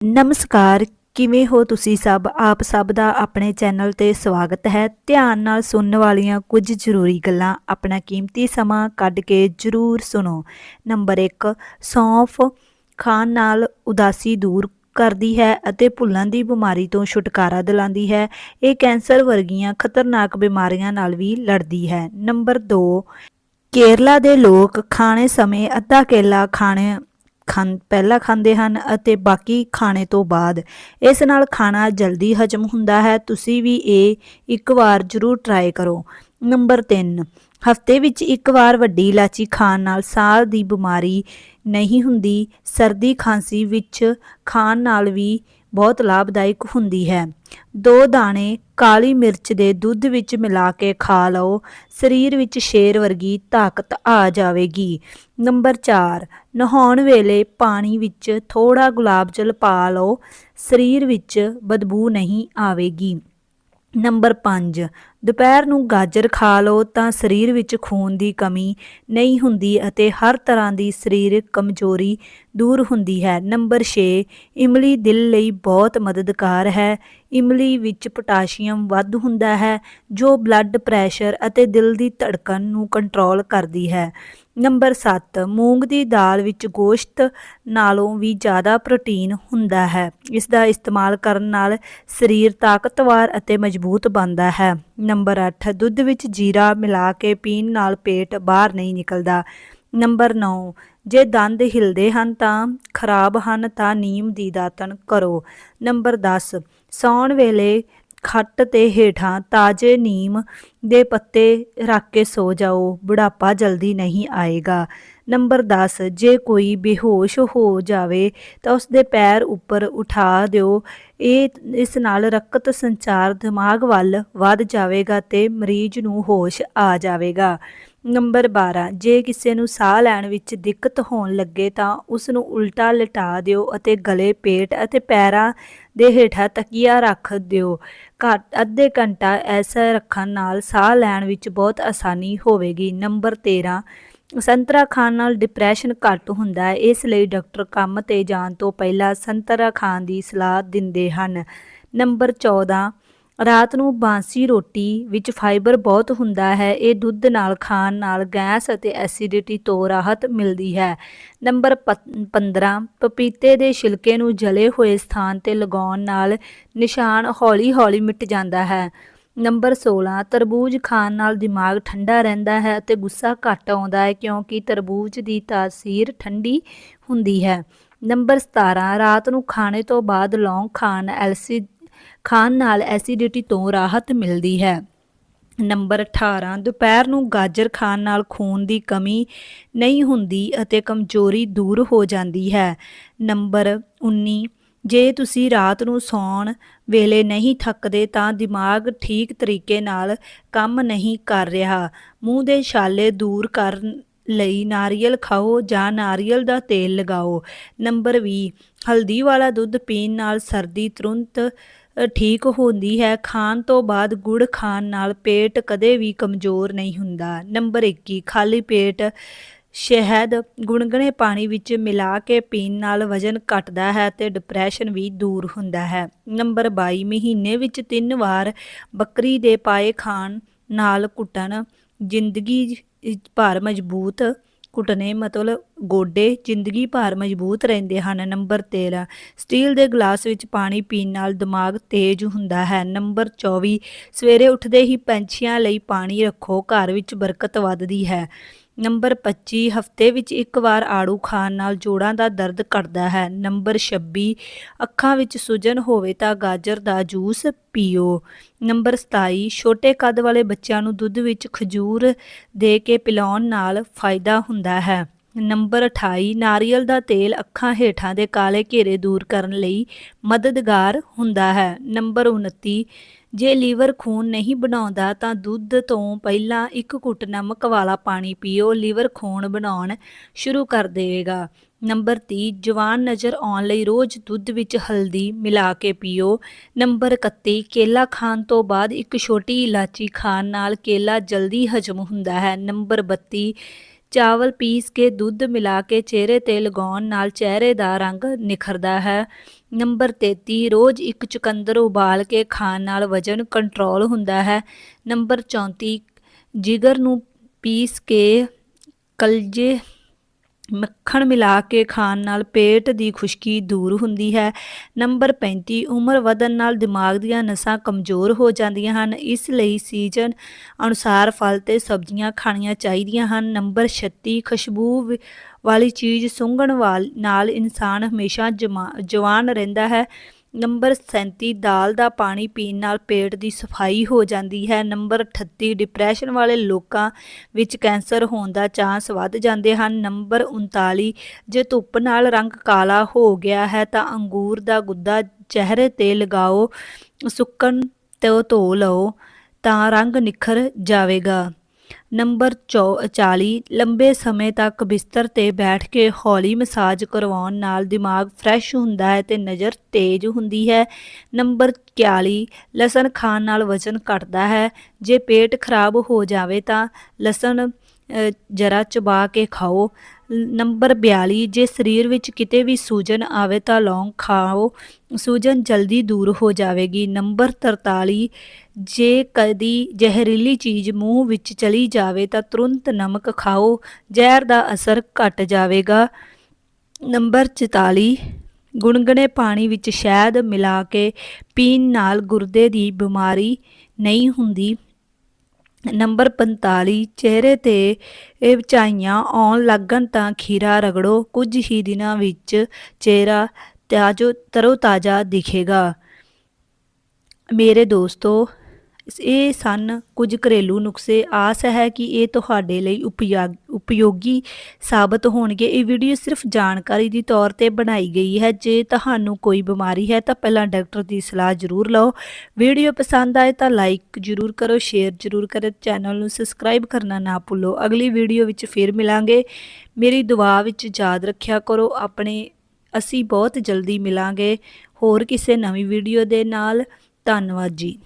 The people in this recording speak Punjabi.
ਨਮਸਕਾਰ, ਕਿਵੇਂ ਹੋ ਤੁਸੀਂ ਸਭ? ਆਪ ਸਭ ਦਾ ਆਪਣੇ ਚੈਨਲ ਤੇ ਸਵਾਗਤ ਹੈ। ਧਿਆਨ ਨਾਲ ਸੁਣਨ ਵਾਲੀਆਂ ਕੁਝ ਜ਼ਰੂਰੀ ਗੱਲਾਂ ਆਪਣਾ ਕੀਮਤੀ ਸਮਾਂ ਕੱਢ ਕੇ ਜ਼ਰੂਰ ਸੁਣੋ। ਨੰਬਰ 1 ਸੌਂਫ ਖਾਣ ਨਾਲ ਉਦਾਸੀ ਦੂਰ ਕਰਦੀ ਹੈ ਅਤੇ ਭੁੱਲਾਂ ਦੀ ਬਿਮਾਰੀ ਤੋਂ ਛੁਟਕਾਰਾ ਦਿਲਾਉਂਦੀ ਹੈ। ਇਹ ਕੈਂਸਰ ਵਰਗੀਆਂ ਖਤਰਨਾਕ ਬਿਮਾਰੀਆਂ ਨਾਲ ਵੀ ਲੜਦੀ ਹੈ। ਨੰਬਰ 2 ਕੇਰਲਾ ਦੇ ਲੋਕ ਖਾਣੇ ਸਮੇਂ ਅੱਧਾ ਕੇਲਾ ਖਾਣੇ ਖਾਂ, ਪਹਿਲਾਂ ਖਾਂਦੇ ਹਨ ਅਤੇ ਬਾਕੀ ਖਾਣੇ ਤੋਂ ਬਾਅਦ। ਇਸ ਨਾਲ ਖਾਣਾ ਜਲਦੀ ਹਜਮ ਹੁੰਦਾ ਹੈ। ਤੁਸੀਂ ਵੀ ਇਹ ਇੱਕ ਵਾਰ ਜ਼ਰੂਰ ਟਰਾਈ ਕਰੋ। ਨੰਬਰ 3 ਹਫ਼ਤੇ ਵਿੱਚ ਇੱਕ ਵਾਰ ਵੱਡੀ ਇਲਾਚੀ ਖਾਣ ਨਾਲ ਸਾਹ ਦੀ ਬਿਮਾਰੀ ਨਹੀਂ ਹੁੰਦੀ। ਸਰਦੀ ਖਾਂਸੀ ਵਿੱਚ ਖਾਣ ਨਾਲ ਵੀ ਬਹੁਤ ਲਾਭਦਾਇਕ ਹੁੰਦੀ ਹੈ। ਦੋ ਦਾਣੇ ਕਾਲੀ ਮਿਰਚ ਦੇ ਦੁੱਧ ਵਿੱਚ ਮਿਲਾ ਕੇ ਖਾ ਲਓ। ਸਰੀਰ ਵਿੱਚ ਸ਼ੇਰ ਵਰਗੀ ਤਾਕਤ ਆ ਜਾਵੇਗੀ। ਨੰਬਰ 4 ਨਹਾਉਣ ਵੇਲੇ ਪਾਣੀ ਵਿੱਚ ਥੋੜਾ ਗੁਲਾਬ ਜਲ ਪਾ ਲਓ। ਸਰੀਰ ਵਿੱਚ ਬਦਬੂ ਨਹੀਂ ਆਵੇਗੀ। ਨੰਬਰ 5 ਦੁਪਹਿਰ ਨੂੰ ਗਾਜਰ ਖਾ ਲਓ ਤਾਂ ਸਰੀਰ ਵਿੱਚ ਖੂਨ ਦੀ ਕਮੀ ਨਹੀਂ ਹੁੰਦੀ ਅਤੇ ਹਰ ਤਰ੍ਹਾਂ ਦੀ ਸਰੀਰਕ ਕਮਜ਼ੋਰੀ ਦੂਰ ਹੁੰਦੀ ਹੈ। ਨੰਬਰ 6 ਇਮਲੀ ਦਿਲ ਲਈ ਬਹੁਤ ਮਦਦਗਾਰ ਹੈ। ਇਮਲੀ ਵਿੱਚ ਪੋਟਾਸ਼ੀਅਮ ਵੱਧ ਹੁੰਦਾ ਹੈ, ਜੋ ਬਲੱਡ ਪ੍ਰੈਸ਼ਰ ਅਤੇ ਦਿਲ ਦੀ ਧੜਕਣ ਨੂੰ ਕੰਟਰੋਲ ਕਰਦੀ ਹੈ। ਨੰਬਰ 7 ਮੂੰਗ ਦੀ ਦਾਲ ਵਿੱਚ ਗੋਸ਼ਤ ਨਾਲੋਂ ਵੀ ਜ਼ਿਆਦਾ ਪ੍ਰੋਟੀਨ ਹੁੰਦਾ ਹੈ। ਇਸ ਦਾ ਇਸਤੇਮਾਲ ਕਰਨ ਨਾਲ ਸਰੀਰ ਤਾਕਤਵਰ ਅਤੇ ਮਜ਼ਬੂਤ ਬਣਦਾ ਹੈ। ਨੰਬਰ 8 ਦੁੱਧ ਵਿੱਚ ਜੀਰਾ ਮਿਲਾ ਕੇ ਪੀਣ ਨਾਲ ਪੇਟ ਬਾਹਰ ਨਹੀਂ ਨਿਕਲਦਾ। ਨੰਬਰ 9 ਜੇ ਦੰਦ ਹਿਲਦੇ ਹਨ ਤਾਂ ਖਰਾਬ ਹਨ ਤਾਂ ਨੀਮ ਦੀ ਦਾਤਣ ਕਰੋ। ਨੰਬਰ 10 ਸੌਣ ਵੇਲੇ ਖੱਟ ਤੇ ਹੇਠਾਂ ਤਾਜ਼ੇ ਨੀਮ ਦੇ ਪੱਤੇ ਰੱਖ ਕੇ ਸੋ ਜਾਓ। ਬੁਢਾਪਾ ਜਲਦੀ ਨਹੀਂ ਆਏਗਾ। ਨੰਬਰ 10 ਜੇ ਕੋਈ ਬੇਹੋਸ਼ ਹੋ ਜਾਵੇ ਤਾਂ ਉਸ ਦੇ ਪੈਰ ਉੱਪਰ ਉਠਾ ਦਿਓ। ਇਹ, ਇਸ ਨਾਲ ਰਕਤ ਸੰਚਾਰ ਦਿਮਾਗ ਵੱਲ ਵੱਧ ਜਾਵੇਗਾ ਤੇ ਮਰੀਜ਼ ਨੂੰ ਹੋਸ਼ ਆ ਜਾਵੇਗਾ। ਨੰਬਰ 12 ਜੇ ਕਿਸੇ ਨੂੰ ਸਾਹ ਲੈਣ ਵਿੱਚ ਦਿੱਕਤ ਹੋਣ ਲੱਗੇ ਤਾਂ ਉਸ ਨੂੰ ਉਲਟਾ ਲਟਾ ਦਿਓ ਅਤੇ ਗਲੇ, ਪੇਟ ਅਤੇ ਪੈਰਾਂ ਦੇ ਹੇਠਾਂ ਤਕੀਆ ਰੱਖ ਦਿਓ। ਘੱਟ, ਅੱਧੇ ਘੰਟਾ ਐਸਾ ਰੱਖਣ ਨਾਲ ਸਾਹ ਲੈਣ ਵਿੱਚ ਬਹੁਤ ਆਸਾਨੀ ਹੋਵੇਗੀ। ਨੰਬਰ 13 ਸੰਤਰਾ ਖਾਣ ਨਾਲ ਡਿਪਰੈਸ਼ਨ ਘੱਟ ਹੁੰਦਾ ਹੈ, ਇਸ ਲਈ ਡਾਕਟਰ ਕੰਮ ਤੇ ਜਾਣ ਤੋਂ ਪਹਿਲਾਂ ਸੰਤਰਾ ਖਾਣ ਦੀ ਸਲਾਹ ਦਿੰਦੇ ਹਨ। ਨੰਬਰ 14 ਰਾਤ ਨੂੰ ਬਾਂਸੀ ਰੋਟੀ ਵਿੱਚ ਫਾਈਬਰ ਬਹੁਤ ਹੁੰਦਾ ਹੈ, ਇਹ ਦੁੱਧ ਨਾਲ ਖਾਣ ਨਾਲ ਗੈਸ ਅਤੇ ਐਸਿਡਿਟੀ ਤੋਂ ਰਾਹਤ ਮਿਲਦੀ ਹੈ। ਨੰਬਰ 15 ਪਪੀਤੇ ਦੇ ਛਿਲਕੇ ਨੂੰ ਜਲੇ ਹੋਏ ਸਥਾਨ ਤੇ ਲਗਾਉਣ ਨਾਲ ਨਿਸ਼ਾਨ ਹੌਲੀ-ਹੌਲੀ ਮਿਟ ਜਾਂਦਾ ਹੈ। ਨੰਬਰ 16 ਤਰਬੂਜ ਖਾਣ ਨਾਲ ਦਿਮਾਗ ਠੰਡਾ ਰਹਿੰਦਾ ਹੈ ਅਤੇ ਗੁੱਸਾ ਘੱਟ ਆਉਂਦਾ ਹੈ ਕਿਉਂਕਿ ਤਰਬੂਜ ਦੀ ਤਾਸੀਰ ਠੰਡੀ ਹੁੰਦੀ ਹੈ। ਨੰਬਰ 17 ਰਾਤ ਨੂੰ ਖਾਣੇ ਤੋਂ ਬਾਅਦ ਲੌਂਗ ਖਾਣ ਐਲਸੀ, ਖਾਣ ਨਾਲ ਐਸਿਡਿਟੀ ਤੋਂ ਰਾਹਤ ਮਿਲਦੀ ਹੈ। ਨੰਬਰ 18 ਦੁਪਹਿਰ ਨੂੰ ਗਾਜਰ ਖਾਣ ਨਾਲ ਖੂਨ ਦੀ ਕਮੀ ਨਹੀਂ ਹੁੰਦੀ ਅਤੇ ਕਮਜ਼ੋਰੀ ਦੂਰ ਹੋ ਜਾਂਦੀ ਹੈ। ਨੰਬਰ 19 ਜੇ ਤੁਸੀਂ ਰਾਤ ਨੂੰ ਸੌਣ ਵੇਲੇ ਨਹੀਂ ਥੱਕਦੇ ਤਾਂ ਦਿਮਾਗ ਠੀਕ ਤਰੀਕੇ ਨਾਲ ਕੰਮ ਨਹੀਂ ਕਰ ਰਿਹਾ। ਮੂੰਹ ਦੇ ਛਾਲੇ ਦੂਰ ਕਰਨ ਲਈ ਨਾਰੀਅਲ ਖਾਓ ਜਾਂ ਨਾਰੀਅਲ ਦਾ ਤੇਲ ਲਗਾਓ। ਨੰਬਰ 20 ਹਲਦੀ ਵਾਲਾ ਦੁੱਧ ਪੀਣ ਨਾਲ ਸਰਦੀ ਤੁਰੰਤ ਠੀਕ ਹੁੰਦੀ ਹੈ। ਖਾਣ ਤੋਂ ਬਾਅਦ ਗੁੜ ਖਾਣ ਨਾਲ ਪੇਟ ਕਦੇ ਵੀ ਕਮਜ਼ੋਰ ਨਹੀਂ ਹੁੰਦਾ। ਨੰਬਰ 21 ਖਾਲੀ ਪੇਟ ਸ਼ਹਿਦ ਗੁਣਗੁਣੇ ਪਾਣੀ ਵਿੱਚ ਮਿਲਾ ਕੇ ਪੀਣ ਨਾਲ ਵਜ਼ਨ ਘਟਦਾ ਹੈ ਤੇ ਡਿਪਰੈਸ਼ਨ ਵੀ ਦੂਰ ਹੁੰਦਾ ਹੈ। ਨੰਬਰ 22 ਮਹੀਨੇ ਵਿੱਚ ਤਿੰਨ ਵਾਰ ਬੱਕਰੀ ਦੇ ਪਾਏ ਖਾਣ ਨਾਲ ਕੁੱਟਣ, ਜ਼ਿੰਦਗੀ ਭਾਰ ਮਜ਼ਬੂਤ ਘੁਟਨੇ ਮਤਲਬ ਗੋਡੇ ਜ਼ਿੰਦਗੀ ਭਰ ਮਜ਼ਬੂਤ ਰਹਿੰਦੇ ਹਨ। ਨੰਬਰ 13 ਸਟੀਲ ਦੇ ਗਲਾਸ ਵਿੱਚ ਪਾਣੀ ਪੀਣ ਨਾਲ ਦਿਮਾਗ ਤੇਜ਼ ਹੁੰਦਾ ਹੈ। ਨੰਬਰ 24 ਸਵੇਰੇ ਉੱਠਦੇ ਹੀ ਪੰਛੀਆਂ ਲਈ ਪਾਣੀ ਰੱਖੋ, ਘਰ ਵਿੱਚ ਬਰਕਤ ਵੱਧਦੀ ਹੈ। ਨੰਬਰ 25 ਹਫ਼ਤੇ ਵਿੱਚ ਇੱਕ ਵਾਰ ਆੜੂ ਖਾਣ ਨਾਲ ਜੋੜਾਂ ਦਾ ਦਰਦ ਘਟਦਾ ਹੈ। ਨੰਬਰ 26 ਅੱਖਾਂ ਵਿੱਚ ਸੁਜਨ ਹੋਵੇ ਤਾਂ ਗਾਜਰ ਦਾ ਜੂਸ ਪੀਓ। ਨੰਬਰ 27 ਛੋਟੇ ਕੱਦ ਵਾਲੇ ਬੱਚਿਆਂ ਨੂੰ ਦੁੱਧ ਵਿੱਚ ਖਜੂਰ ਦੇ ਕੇ ਪਿਲਾਉਣ ਨਾਲ ਫਾਇਦਾ ਹੁੰਦਾ ਹੈ। ਨੰਬਰ 28 ਨਾਰੀਅਲ ਦਾ ਤੇਲ ਅੱਖਾਂ ਹੇਠਾਂ ਦੇ ਕਾਲੇ ਘੇਰੇ ਦੂਰ ਕਰਨ ਲਈ ਮਦਦਗਾਰ ਹੁੰਦਾ ਹੈ। ਨੰਬਰ 29 ਜੇ ਲੀਵਰ ਖੂਨ ਨਹੀਂ ਬਣਾਉਂਦਾ ਤਾਂ ਦੁੱਧ ਤੋਂ ਪਹਿਲਾਂ ਇੱਕ ਘੁੱਟ ਨਮਕ ਵਾਲਾ ਪਾਣੀ ਪੀਓ, ਲੀਵਰ ਖੂਨ ਬਣਾਉਣ ਸ਼ੁਰੂ ਕਰ ਦੇਵੇਗਾ। ਨੰਬਰ 30 ਜਵਾਨ ਨਜ਼ਰ ਆਉਣ ਲਈ ਰੋਜ਼ ਦੁੱਧ ਵਿੱਚ ਹਲਦੀ ਮਿਲਾ ਕੇ ਪੀਓ। ਨੰਬਰ 31 ਕੇਲਾ ਖਾਣ ਤੋਂ ਬਾਅਦ ਇੱਕ ਛੋਟੀ ਇਲਾਚੀ ਖਾਣ ਨਾਲ ਕੇਲਾ ਜਲਦੀ ਹਜਮ ਹੁੰਦਾ ਹੈ। ਨੰਬਰ 32 ਚਾਵਲ ਪੀਸ ਕੇ ਦੁੱਧ ਮਿਲਾ ਕੇ ਚਿਹਰੇ ਤੇ ਲਗਾਉਣ ਨਾਲ ਚਿਹਰੇ ਦਾ ਰੰਗ ਨਿਖਰਦਾ ਹੈ। ਨੰਬਰ 33 ਰੋਜ਼ ਇੱਕ ਚੁਕੰਦਰ ਉਬਾਲ ਕੇ ਖਾਣ ਨਾਲ ਵਜ਼ਨ ਕੰਟਰੋਲ ਹੁੰਦਾ ਹੈ। ਨੰਬਰ 34 ਜਿਗਰ ਨੂੰ ਪੀਸ ਕੇ ਕਲਜੇ ਮੱਖਣ ਮਿਲਾ ਕੇ ਖਾਣ ਨਾਲ ਪੇਟ ਦੀ ਖੁਸ਼ਕੀ ਦੂਰ ਹੁੰਦੀ ਹੈ। ਨੰਬਰ 35 ਉਮਰ ਵਧਣ ਨਾਲ ਦਿਮਾਗ ਦੀਆਂ ਨਸਾਂ ਕਮਜ਼ੋਰ ਹੋ ਜਾਂਦੀਆਂ ਹਨ। ਇਸ ਲਈ ਸੀਜ਼ਨ ਅਨੁਸਾਰ ਫਲ ਤੇ ਸਬਜ਼ੀਆਂ ਖਾਣੀਆਂ ਚਾਹੀਦੀਆਂ ਹਨ। ਨੰਬਰ 36 ਖੁਸ਼ਬੂ ਵਾਲੀ ਚੀਜ਼ ਸੁੰਘਣ ਵਾਲ, ਨਾਲ ਇਨਸਾਨ ਹਮੇਸ਼ਾ ਜਮਾ- ਜਵਾਨ ਰਹਿੰਦਾ ਹੈ। ਨੰਬਰ 37 ਦਾਲ ਦਾ ਪਾਣੀ ਪੀਣ ਨਾਲ ਪੇਟ ਦੀ ਸਫ਼ਾਈ ਹੋ ਜਾਂਦੀ ਹੈ। ਨੰਬਰ 38 ਡਿਪਰੈਸ਼ਨ ਵਾਲੇ ਲੋਕਾਂ ਵਿੱਚ ਕੈਂਸਰ ਹੋਣ ਦਾ ਚਾਂਸ ਵੱਧ ਜਾਂਦੇ ਹਨ। ਨੰਬਰ 39 ਜੇ ਧੁੱਪ ਨਾਲ ਰੰਗ ਕਾਲਾ ਹੋ ਗਿਆ ਹੈ ਤਾਂ ਅੰਗੂਰ ਦਾ ਗੁੱਦਾ ਚਿਹਰੇ ਤੇ ਲਗਾਓ, ਸੁੱਕਣ ਤੇ ਧੋ ਲਓ ਤਾਂ ਰੰਗ ਨਿਖਰ ਜਾਵੇਗਾ। ਨੰਬਰ 40 ਲੰਬੇ ਸਮੇਂ ਤੱਕ ਬਿਸਤਰ ਤੇ ਬੈਠ ਕੇ ਹੌਲੀ ਮਸਾਜ ਕਰਵਾਉਣ ਨਾਲ ਦਿਮਾਗ ਫਰੈਸ਼ ਹੁੰਦਾ ਹੈ ਤੇ ਨਜ਼ਰ ਤੇਜ਼ ਹੁੰਦੀ ਹੈ। ਨੰਬਰ 41 ਲਸਣ ਖਾਣ ਨਾਲ ਵਜ਼ਨ ਘਟਦਾ ਹੈ। ਜੇ ਪੇਟ ਖਰਾਬ ਹੋ ਜਾਵੇ ਤਾਂ ਲਸਣ ਅ, ਜਰਾ ਚਬਾ ਕੇ ਖਾਓ। ਨੰਬਰ 42 ਜੇ ਸਰੀਰ ਵਿੱਚ ਕਿਤੇ ਵੀ ਸੂਜਨ ਆਵੇ ਤਾਂ ਲੌਂਗ ਖਾਓ। ਸੂਜਨ ਜਲਦੀ ਦੂਰ ਹੋ ਜਾਵੇਗੀ। ਨੰਬਰ 43 ਜੇ ਕਦੀ ਜ਼ਹਿਰੀਲੀ ਚੀਜ਼ ਮੂੰਹ ਵਿੱਚ ਚਲੀ ਜਾਵੇ ਤਾਂ ਤੁਰੰਤ ਨਮਕ ਖਾਓ। ਜ਼ਹਿਰ ਦਾ ਅਸਰ ਘਟ ਜਾਵੇਗਾ। ਨੰਬਰ 44 ਗੁਣਗਣੇ ਪਾਣੀ ਵਿੱਚ ਸ਼ਹਿਦ ਮਿਲਾ ਕੇ ਪੀਣ ਨਾਲ ਗੁਰਦੇ ਦੀ ਬਿਮਾਰੀ ਨਹੀਂ ਹੁੰਦੀ। ਨੰਬਰ 45 ਚਿਹਰੇ ਤੇ ਇਹ ਵਿਚਾਈਆਂ ਆਉਣ ਲੱਗਣ ਤਾਂ ਖੀਰਾ ਰਗੜੋ, ਕੁਝ ਹੀ ਦਿਨਾਂ ਵਿੱਚ ਚਿਹਰਾ ਤਾਜੋ ਤਰੋ ਤਾਜ਼ਾ ਦਿਖੇਗਾ। ਮੇਰੇ ਦੋਸਤੋ ਇਹ ਸਨ ਕੁਝ ਘਰੇਲੂ ਨੁਸਖੇ ਆਸ ਹੈ ਕਿ ਇਹ ਤੁਹਾਡੇ ਲਈ ਉਪਯਾ- ਉਪਯੋਗੀ ਸਾਬਤ ਹੋਣਗੇ। ਇਹ ਵੀਡੀਓ ਸਿਰਫ ਜਾਣਕਾਰੀ ਦੀ ਤੌਰ ਤੇ ਬਣਾਈ ਗਈ ਹੈ। ਜੇ ਤੁਹਾਨੂੰ ਕੋਈ ਬਿਮਾਰੀ ਹੈ ਤਾਂ ਪਹਿਲਾਂ ਡਾਕਟਰ ਦੀ ਸਲਾਹ ਜ਼ਰੂਰ ਲਓ। ਵੀਡੀਓ ਪਸੰਦ ਆਏ ਤਾਂ ਲਾਈਕ ਜ਼ਰੂਰ ਕਰੋ, ਸ਼ੇਅਰ ਜ਼ਰੂਰ ਕਰੋ, ਚੈਨਲ ਨੂੰ ਸਬਸਕ੍ਰਾਈਬ ਕਰਨਾ ਨਾ ਭੁੱਲੋ। ਅਗਲੀ ਵੀਡੀਓ ਵਿੱਚ ਫਿਰ ਮਿਲਾਂਗੇ। ਮੇਰੀ ਦੁਆ ਵਿੱਚ ਯਾਦ ਰੱਖਿਆ ਕਰੋ। ਆਪਣੇ, ਅਸੀਂ ਬਹੁਤ ਜਲਦੀ ਮਿਲਾਂਗੇ। ਹੋਰ ਕਿਸੇ ਨਵੀਂ ਵੀਡੀਓ ਦੇ ਨਾਲ। ਧੰਨਵਾਦ ਜੀ।